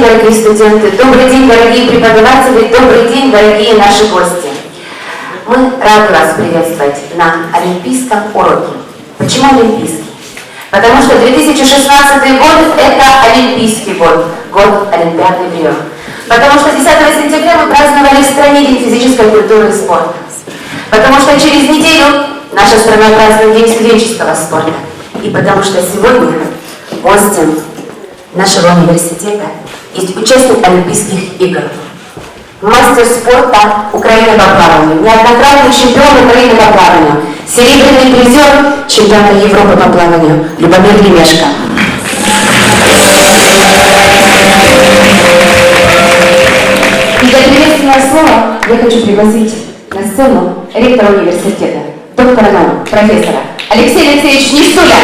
день, дорогие студенты, добрый день, дорогие преподаватели, добрый день, дорогие наши гости. Мы рады вас приветствовать на Олимпийском уроке. Почему Олимпийский? Потому что 2016 год – это Олимпийский год, год Олимпиады в Рио. Потому что 10 сентября мы праздновали в стране День физической культуры и спорта. Потому что через неделю наша страна празднует День студенческого спорта. И потому что сегодня гостем нашего университета есть участник Олимпийских игр. Мастер спорта Украины по плаванию, неоднократный чемпион Украины по плаванию, серебряный призер чемпионата Европы по плаванию Любомир Лемешко. И для приветственного слова я хочу пригласить на сцену ректора университета, доктора наук, профессора Алексея Алексеевич Нестуля.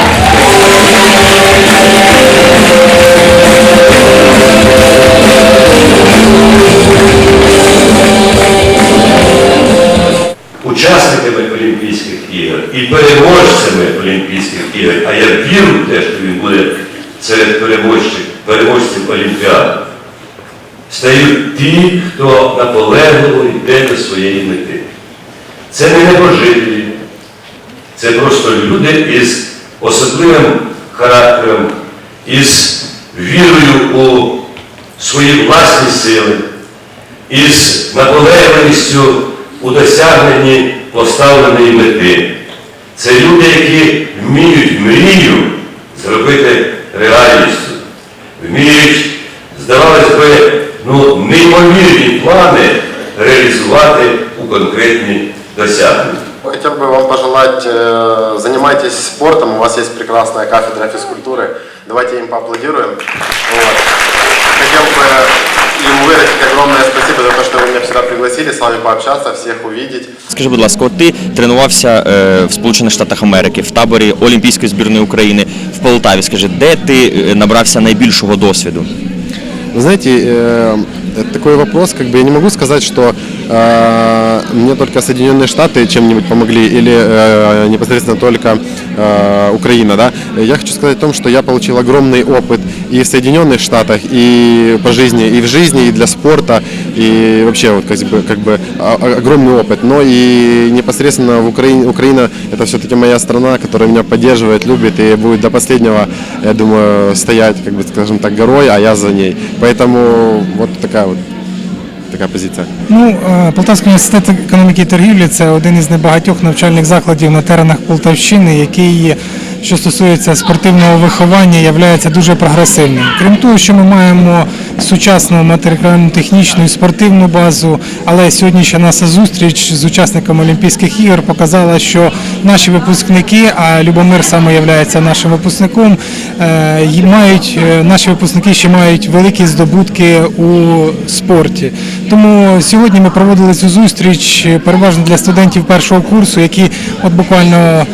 Учасниками Олімпійських ігор і переможцями Олімпійських ігор, а я вірю в те, що він буде серед переможців, переможців Олімпіади, стають ті, хто наполегливо йде до своєї мети. Це не небожителі, це просто люди із особливим характером, із вірою у свої власні сили, із наполегливістю у досягненні поставленої мети. Це люди, які вміють мрію зробити реальністю, вміють, здавалось би, ну, неймовірні плани реалізувати у конкретні досягнення. Хотел бы вам пожелать, э, занимайтесь спортом, у вас есть прекрасная кафедра физкультуры, давайте им поаплодируем. Вот. Хотел бы им выразить огромное спасибо за то, что вы меня сюда пригласили, с вами пообщаться, всех увидеть. Скажи, будь ласка, от ти тренувався е, в Сполучених Штатах Америки, в таборі Олімпійської збірної України в Полтаві. Скажи, де ти е, набрався найбільшого досвіду? Вы знаете, э, это такой вопрос, как бы я не могу сказать, что э, мне только Соединенные Штаты чем-нибудь помогли или э, непосредственно только э, Украина, да. Я хочу сказать о том, что я получил огромный опыт и в Соединенных Штатах, и по жизни, и в жизни, и для спорта, и вообще вот как бы, как бы о- о- огромный опыт. Но и непосредственно в Украине, Украина это все-таки моя страна, которая меня поддерживает, любит и будет до последнего, я думаю, стоять, как бы, скажем так, горой, а я за ней. Поэтому вот такая вот такая позиція? Ну, е, Полтавський університет економіки і торгівлі це один із небагатьох навчальних закладів на теренах Полтавщини, який, що стосується спортивного виховання, є дуже прогресивним. Крім того, що ми маємо сучасну матеріально-технічну і спортивну базу, але сьогоднішня наша зустріч з учасниками Олімпійських ігор показала, що наші випускники, а Любомир саме є нашим випускником, е, мають е, наші випускники ще мають великі здобутки у спорті. Тому сьогодні ми проводили цю зустріч е, переважно для студентів першого курсу, які от буквально.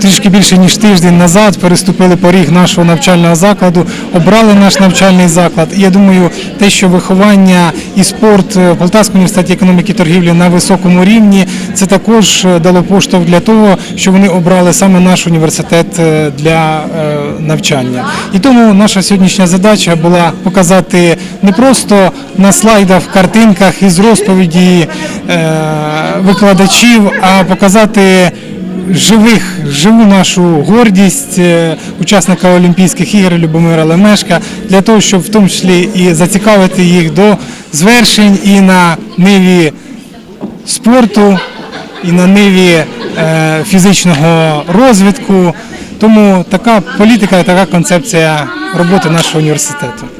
Трішки більше ніж тиждень назад переступили поріг нашого навчального закладу, обрали наш навчальний заклад. І я думаю, те, що виховання і спорт в Полтавському університеті економіки і торгівлі на високому рівні, це також е, дало поштовх для того, що вони обрали саме наш університет е, для е, навчання. І тому наша сьогоднішня задача була показати не просто на слайдах, картинках із розповіді е, викладачів, а показати живих, живу нашу гордість е, учасника Олімпійських ігор Любомира Лемешка для того, щоб в тому числі і зацікавити їх до звершень і на ниві спорту, і на ниві е, фізичного розвитку. Тому така політика і така концепція роботи нашого університету.